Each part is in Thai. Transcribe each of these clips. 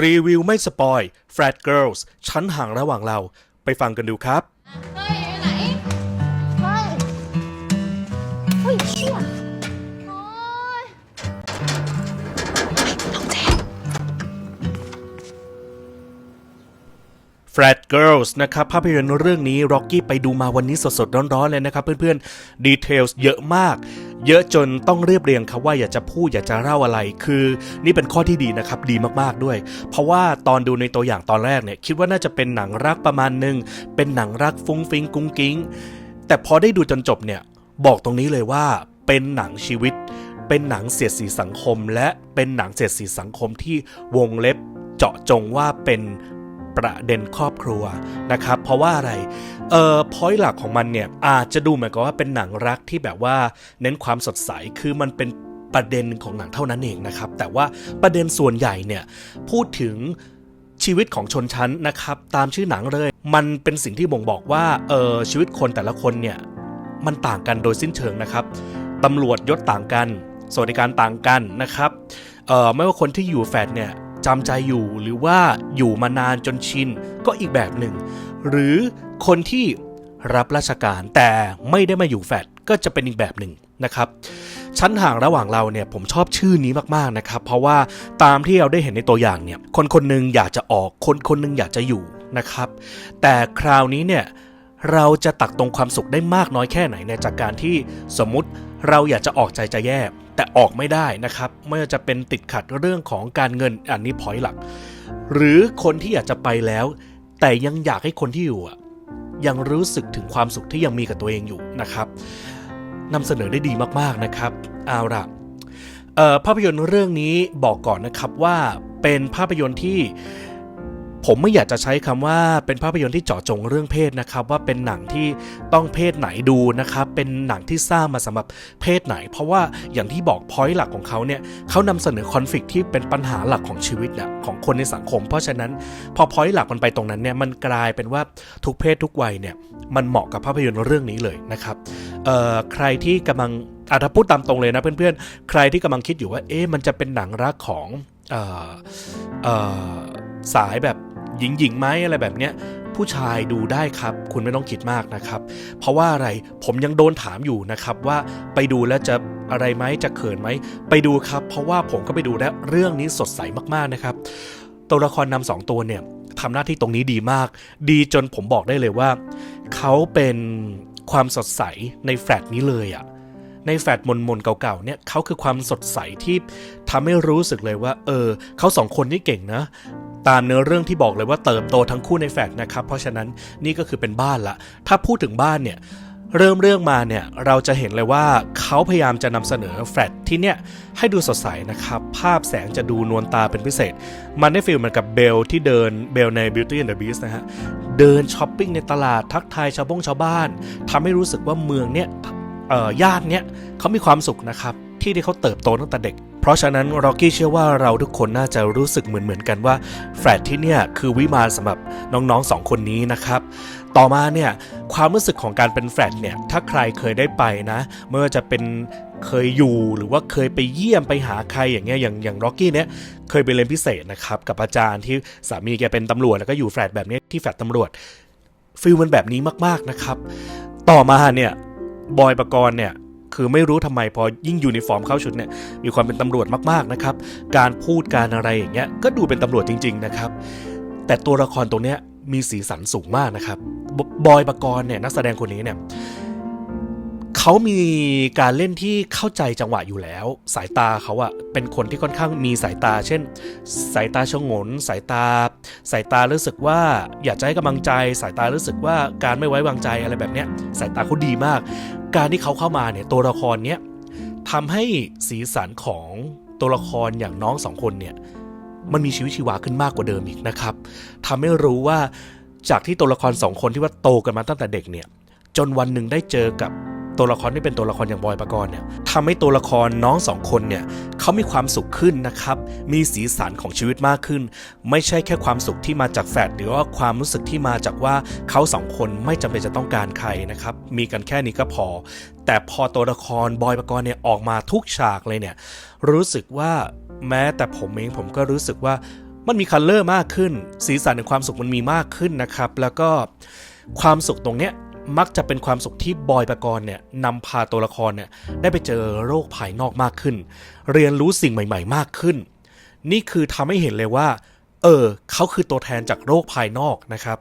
รีวิวไม่สปอย Flat Girls ชั้นห่างระหว่างเรา ไปฟังกันดูครับ Flat Girls นะครับภาพยนตร์เรื่องนี้ Rocky ไปดูมาวันนี้สดๆ ร้อนๆ เลยนะครับเพื่อนๆ ดีเทลส์เยอะมาก เยอะจนต้องเรียบเรียงครับว่าอยากจะพูดอยากจะเล่าอะไร คือนี่เป็นข้อที่ดีนะครับ ดีมากๆด้วย เพราะว่าตอนดูในตัวอย่างตอนแรกเนี่ย คิดว่าน่าจะเป็นหนังรักประมาณหนึ่งเป็นหนังรักฟุ้งฟิงกุ้งกิ้ง แต่พอได้ดูจนจบเนี่ยบอกตรงนี้เลยว่าเป็นหนังชีวิต เป็นหนังเสียดสีสังคม และเป็นหนังเสียดสีสังคมที่วงเล็บเจาะจงว่าเป็น ประเด็นครอบครัวนะครับ เพราะว่าอะไร เอ่อพอยหลักของมันเนี่ยอาจจะดูเหมือนกับว่าเป็นหนังรักที่แบบว่าเน้นความสดใส คือมันเป็นประเด็นของหนังเท่านั้นเองนะครับ แต่ว่าประเด็นส่วนใหญ่เนี่ยพูดถึงชีวิตของชนชั้นนะครับ ตามชื่อหนังเลย มันเป็นสิ่งที่บ่งบอกว่าเออชีวิตคนแต่ละคนเนี่ยมันต่างกันโดยสิ้นเชิงนะครับตำรวจยศต่างกัน สวัสดิการต่างกันนะครับเอ่อไม่ว่าคนที่อยู่แฟดเนี่ย จำใจอยู่ หรือว่าอยู่มานานจนชินก็อีกแบบหนึ่ง หรือคนที่รับราชการแต่ไม่ได้มาอยู่แฟดก็จะเป็นอีกแบบหนึ่งนะครับชั้นห่างระหว่างเราเนี่ยผมชอบชื่อนี้มากๆนะครับ เพราะว่าตามที่เราได้เห็นในตัวอย่างเนี่ยคนคนหนึงอยากจะออกคนคนหนึงอยากจะอยู่นะครับ แต่คราวนี้เนี่ยเราจะตักตรงความสุขได้มากน้อยแค่ไหนเนี่ยจากการที่สมมติ เราอยากจะออกใจจะแย่ แต่ออกไม่ได้นะครับไม่ว่าจะเป็นติดขัดเรื่องของการเงินอันนี้พอยหลัก หรือคนที่อยากจะไปแล้ว แต่ยังอยากให้คนที่อยู่อะยังรู้สึกถึงความสุขที่ยังมีกับตัวเองอยู่นะครับนำเสนอได้ดีมากๆนะครับเอาละภาพยนตร์เรื่องนี้บอกก่อนนะครับว่าเป็นภาพยนตร์ที่ ผมไม่อยากจะใช้คำว่าเป็นภาพยนตร์ที่เจาะจงเรื่องเพศนะครับ ว่าเป็นหนังที่ต้องเพศไหนดูนะครับ เป็นหนังที่สร้างมาสำหรับเพศไหน เพราะว่าอย่างที่บอกพอยต์หลักของเขาเนี่ยเขานำเสนอคอนฟ lict ที่เป็นปัญหาหลักของชีวิตเนี่ยของคนในสังคม เพราะฉะนั้นพอพอยต์หลักมันไปตรงนั้นเนี่ยมันกลายเป็นว่าทุกเพศทุกวัยเนี่ยมันเหมาะกับภาพยนตร์เรื่องนี้เลยนะครับใครที่กำลังอาถ้าพูดตามตรงเลยนะเพื่อนๆ ใครที่กำลังคิดอยู่ว่า เอ๊ะมันจะเป็นหนังรักของออออสายแบบ หญิงหญิงไหมอะไรแบบเนี้ยผู้ชายดูได้ครับ คุณไม่ต้องคิดมากนะครับ เพราะว่าอะไรผมยังโดนถามอยู่นะครับว่าไปดูแล้วจะอะไรไหมจะเขินไหมไปดูครับ เพราะว่าผมก็ไปดูแล้วเรื่องนี้สดใสมากๆนะครับ ตัวละครนำสองตัวเนี่ยทำหน้าที่ตรงนี้ดีมาก ดีจนผมบอกได้เลยว่า เขาเป็นความสดใสในแฟลตนี้เลยอะในแฟดมนมนๆเก่าๆเนี่ยเขาคือความสดใสที่ทำให้รู้สึกเลยว่า เออเขาสองคนนี่เก่งนะ ตามเนื้อเรื่องที่บอกเลยว่าเติบโตทั้งคู่ในแฟดนะครับ เพราะฉะนั้นนี่ก็คือเป็นบ้านละ ถ้าพูดถึงบ้านเนี่ยเริ่มเรื่องมาเนี่ยเราจะเห็นเลยว่าเขาพยายามจะนำเสนอแฟลตที่เนี่ยให้ดูสดใสนะครับ ภาพแสงจะดูนวลตาเป็นพิเศษ มันได้ฟีลเหมือนกับเบลที่เดินเบลใน Beauty and the Beast นะฮะ เดินช้อปปิ้งในตลาดทักทายชาวบงชาวบ้านทำให้รู้สึกว่าเมืองเนี่ยเอ่อย่านเนี้ยเขามีความสุขนะครับ ที่ที่เขาเติบโตตั้งแต่เด็ก ราะฉะนั้นร็อกกี้เชื่อว่าเราทุกคนน่าจะรู้สึกเหมือนเหมือนๆกันว่าแฟลตที่เนี่ยคือวิมานสำหรับน้องๆสองคนนี้นะครับ ต่อมาเนี่ยความรู้สึกของการเป็นแฟลตเนี่ยถ้าใครเคยได้ไปนะไม่ว่าจะเป็นเคยอยู่หรือว่าเคยไปเยี่ยมไปหาใครอย่างเงี้ยอย่างอย่างร็อกกี้เนี่ยเคยไปเรียนพิเศษนะครับกับอาจารย์ที่สามีแกเป็นตำรวจแล้วก็อยู่แฟลตแบบเนี้ยที่แฟลตตำรวจฟีลมันแบบนี้มากๆนะครับ ต่อมาเนี่ยบอยประกรณ์เนี่ย คือไม่รู้ทำไมพอยิ่งยูนิฟอร์มเข้าชุดเนี่ยมีความเป็นตำรวจมากๆนะครับ การพูดการอะไรอย่างเงี้ยก็ดูเป็นตำรวจจริง ๆ นะครับ แต่ตัวละครตัวเนี้ยมีสีสันสูงมากนะครับบบอยปรกรณ์เนี่ยนักแสดงคนนี้เนี่ย เขามีการเล่นที่เข้าใจจังหวะอยู่แล้ว สายตาเขาอะเป็นคนที่ค่อนข้างมีสายตา เช่น สายตาชงน สายตา สายตารู้สึกว่าอยากจะให้กำลังใจ สายตารู้สึกว่าการไม่ไว้วางใจอะไรแบบเนี้ย สายตาเขาดีมาก การที่เขาเข้ามาเนี่ยตัวละครเนี้ยทำให้สีสันของตัวละครอย่างน้องสองคนเนี่ยมันมีชีวิตชีวาขึ้นมากกว่าเดิมอีกนะครับทำให้รู้ว่าจากที่ตัวละครสองคนที่ว่าโตกันมาตั้งแต่เด็กเนี่ยจนวันหนึ่งได้เจอกับ ตัวละครที่เป็นตัวละครอย่างบอยปกรณ์เนี่ยทำให้ตัวละครน้องสองคนเนี่ยเขามีความสุขขึ้นนะครับ มีสีสันของชีวิตมากขึ้น ไม่ใช่แค่ความสุขที่มาจากแฟดหรือว่าความรู้สึกที่มาจากว่าเขาสองคนไม่จำเป็นจะต้องการใครนะครับ มีกันแค่นี้ก็พอ แต่พอตัวละครบอยปกรณ์เนี่ยออกมาทุกฉากเลยเนี่ยรู้สึกว่าแม้แต่ผมเองผมก็รู้สึกว่ามันมีคัลเลอร์มากขึ้น สีสันในความสุขมันมีมากขึ้นนะครับ แล้วก็ความสุขตรงเนี้ย มักจะเป็นความสุขที่บอยปกรณ์เนี่ยนำพาตัวละครเนี่ยได้ไปเจอโลกภายนอกมากขึ้น เรียนรู้สิ่งใหม่ ๆ มากขึ้น นี่คือทำให้เห็นเลยว่า เออเขาคือตัวแทนจากโลกภายนอกนะครับ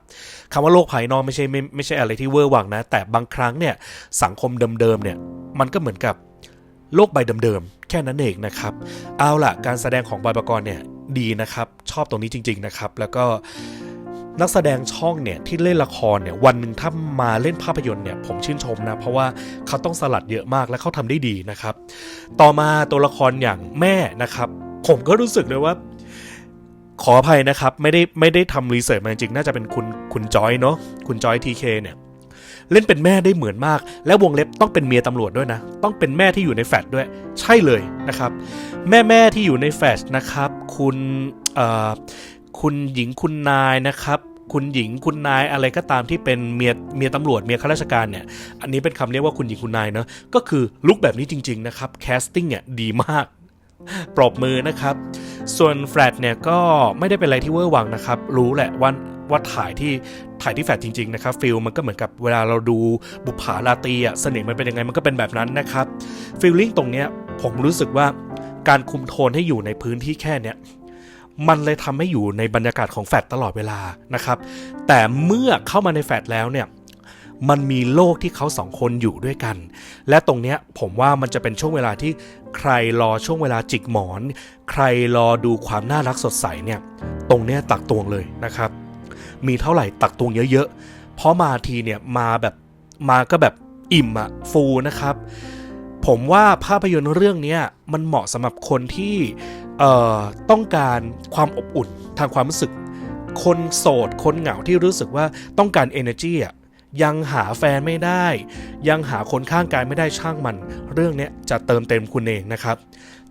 คำว่าโลกภายนอกไม่ใช่ไม่ไม่ใช่อะไรที่เวอร์วังนะ แต่บางครั้งเนี่ยสังคมเดิมๆเนี่ยมันก็เหมือนกับโลกใบเดิมๆแค่นั้นเองนะครับ เอาล่ะการแสดงของบอยปกรณ์เนี่ยดีนะครับ ชอบตรงนี้จริง ๆนะครับ แล้วก็ นักแสดงช่องเนี่ยที่เล่นละครเนี่ยวันหนึ่งถ้ามาเล่นภาพยนตร์เนี่ยผมชื่นชมนะเพราะว่าเขาต้องสลัดเยอะมากและเขาทำได้ดีนะครับ ต่อมาตัวละครอย่างแม่นะครับ ผมก็รู้สึกเลยว่า ขออภัยนะครับ ไม่ได้ไม่ได้ทำรีเสิร์ชมาจริงๆน่าจะเป็นคุณคุณจอยเนาะคุณจอยทีเคเนี่ยเล่นเป็นแม่ได้เหมือนมาก แล้วงเล็บต้องเป็นเมียตำรวจด้วยนะ ต้องเป็นแม่ที่อยู่ในแฟลตด้วย ใช่เลยนะครับ แม่แม่ที่อยู่ในแฟลตนะครับ คุณ คุณหญิงคุณนายนะครับ คุณหญิงคุณนายอะไรก็ตามที่เป็นเมียเมียตำรวจเมียข้าราชการเนี่ย อันนี้เป็นคำเรียกว่าคุณหญิงคุณนายเนาะก็คือลุคแบบนี้จริง ๆ นะครับแคสติ้งเนี่ยดีมากปรบมือนะครับ ส่วนแฟลตเนี่ยก็ไม่ได้เป็นอะไรที่เวอร์วังนะครับ รู้แหละว่าว่าถ่ายที่ถ่ายที่แฟลตจริง ๆ นะครับฟิลมันก็เหมือนกับเวลาเราดูบุปผาราตีอะเสน่ห์มันเป็นยังไงมันก็เป็นแบบนั้นนะครับฟิลลิ่งตรงเนี้ยผมรู้สึกว่าการคุมโทนให้อยู่ในพื้นที่แค่เนี้ย มันเลยทำให้อยู่ในบรรยากาศของแฟลตลอดเวลานะครับ แต่เมื่อเข้ามาในแฟลตแล้วเนี่ยมันมีโลกที่เขาสองคนอยู่ด้วยกัน และตรงเนี้ยผมว่ามันจะเป็นช่วงเวลาที่ใครรอช่วงเวลาจิกหมอน ใครรอดูความน่ารักสดใสเนี่ย ตรงเนี้ยตักตวงเลยนะครับ มีเท่าไหร่ตักตวงเยอะๆ เพราะมาทีเนี่ยมาแบบมาก็แบบอิ่มอะฟูนะครับ ผมว่าภาพยนตร์เรื่องนี้มันเหมาะสำหรับคนที่ ต้องการความอบอุ่นทางความรู้สึก คนโสด คนเหงาที่รู้สึกว่าต้องการ energy อะยังหาแฟนไม่ได้ ยังหาคนข้างกายไม่ได้ช่างมัน เรื่องเนี้ยจะเติมเต็มคุณเองนะครับ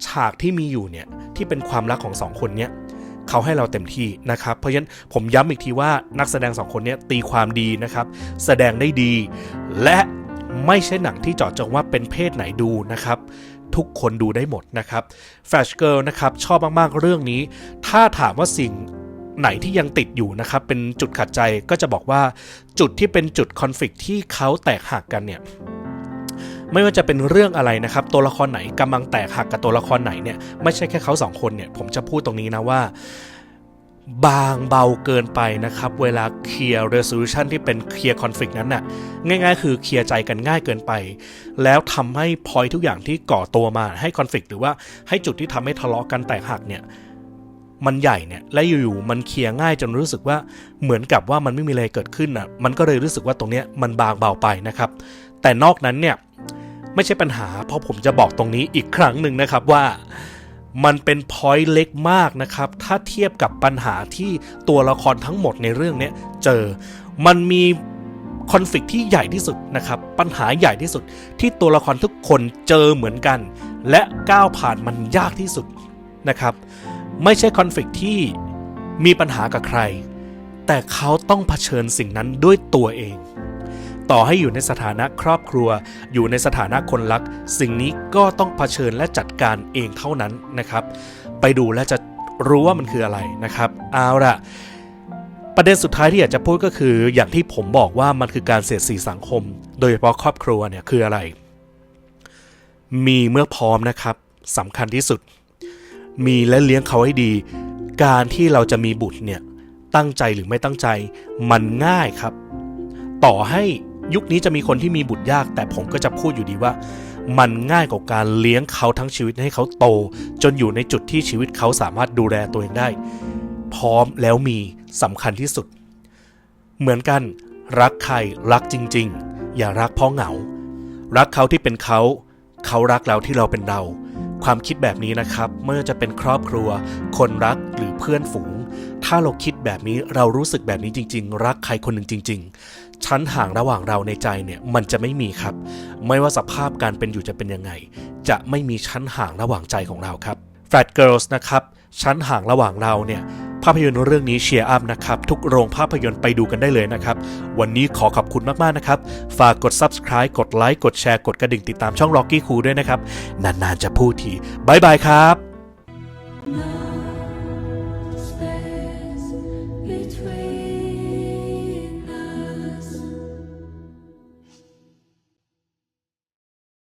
ฉากที่มีอยู่เนี่ยที่เป็นความรักของสองคนเนี้ยเขาให้เราเต็มที่นะครับ เพราะฉะนั้นผมย้ำอีกทีว่านักแสดงสองคนเนี้ยตีความดีนะครับ แสดงได้ดี และไม่ใช่หนังที่เจาะจงว่าเป็นเพศไหนดูนะครับ ทุกคนดูได้หมดนะครับแฟชเกิลนะครับชอบมากๆเรื่องนี้ ถ้าถามว่าสิ่งไหนที่ยังติดอยู่นะครับ เป็นจุดขัดใจก็จะบอกว่าจุดที่เป็นจุดคอนฟ lict ที่เขาแตกหักกันเนี่ยไม่ว่าจะเป็นเรื่องอะไรนะครับ ตัวละครไหนกำลังแตกหักกับตัวละครไหนเนี่ยไม่ใช่แค่เขาสองคนเนี่ยผมจะพูดตรงนี้นะว่า บางเบาเกินไปนะครับ เวลาเคลียร์ resolution ที่เป็นเคลียร์คอนฟ lict นั้นน่ะ ง่ายๆ คือเคลียร์ใจกันง่ายเกินไป แล้วทำให้พอยทุกอย่างที่ก่อตัวมาให้คอนฟ lict หรือว่าให้จุดที่ทำให้ทะเลาะกันแตกหักเนี่ยมันใหญ่เนี่ยและอยู่ๆมันเคลียร์ง่ายจนรู้สึกว่าเหมือนกับว่ามันไม่มีอะไรเกิดขึ้นอะมันก็เลยรู้สึกว่าตรงเนี้ยมันบางเบาไปนะครับ แต่นอกนั้นเนี่ยไม่ใช่ปัญหาเพราะผมจะบอกตรงนี้อีกครั้งหนึ่งนะครับว่า มันเป็นพอยต์เล็กมากนะครับ ถ้าเทียบกับปัญหาที่ตัวละครทั้งหมดในเรื่องนี้เจอ มันมีคอนฟ lict ที่ใหญ่ที่สุดนะครับ ปัญหาใหญ่ที่สุดที่ตัวละครทุกคนเจอเหมือนกัน และก้าวผ่านมันยากที่สุดนะครับ ไม่ใช่คอนฟ lict ที่มีปัญหากับใคร แต่เขาต้องเผชิญสิ่งนั้นด้วยตัวเอง ต่อให้อยู่ในสถานะครอบครัว อยู่ในสถานะคนรัก สิ่งนี้ก็ต้องเผชิญและจัดการเองเท่านั้นนะครับ ไปดูและจะรู้ว่ามันคืออะไรนะครับ เอาละประเด็นสุดท้ายที่อยากจะพูดก็คืออย่างที่ผมบอกว่ามันคือการเสียดสีสังคม โดยเฉพาะครอบครัวเนี่ยคืออะไร มีเมื่อพร้อมนะครับสำคัญที่สุด มีและเลี้ยงเขาให้ดี การที่เราจะมีบุตรเนี่ยตั้งใจหรือไม่ตั้งใจมันง่ายครับ ต่อให้ ยุคนี้จะมีคนที่มีบุตรยาก แต่ผมก็จะพูดอยู่ดีว่า มันง่ายกว่าการเลี้ยงเขาทั้งชีวิตให้เขาโต จนอยู่ในจุดที่ชีวิตเขาสามารถดูแลตัวเองได้ พร้อมแล้วมีสำคัญที่สุด เหมือนกัน รักใครรักจริง ๆ อย่ารักเพราะเหงา รักเขาที่เป็นเขา เขารักเราที่เราเป็นเรา ความคิดแบบนี้นะครับ เมื่อจะเป็นครอบครัว คนรักหรือเพื่อนฝูง ถ้าเราคิด แบบนี้เรารู้สึกแบบนี้จริง ๆ รักใครคนหนึ่งจริง ๆ ชั้นห่างระหว่างเราในใจเนี่ยมันจะไม่มีครับ ไม่ว่าสภาพการเป็นอยู่จะเป็นยังไง จะไม่มีชั้นห่างระหว่างใจของเราครับ Flat Girls นะครับชั้นห่างระหว่างเราเนี่ยภาพยนตร์เรื่องนี้เชียร์อัพนะครับ ทุกโรงภาพยนตร์ไปดูกันได้เลยนะครับ วันนี้ขอขอบคุณมาก ๆ นะครับ ฝากกด subscribe กดไลค์กดแชร์กดกระดิ่งติดตามช่อง Rocky Cool ด้วยนะครับ นาน ๆ จะพูดทีบายบายครับ My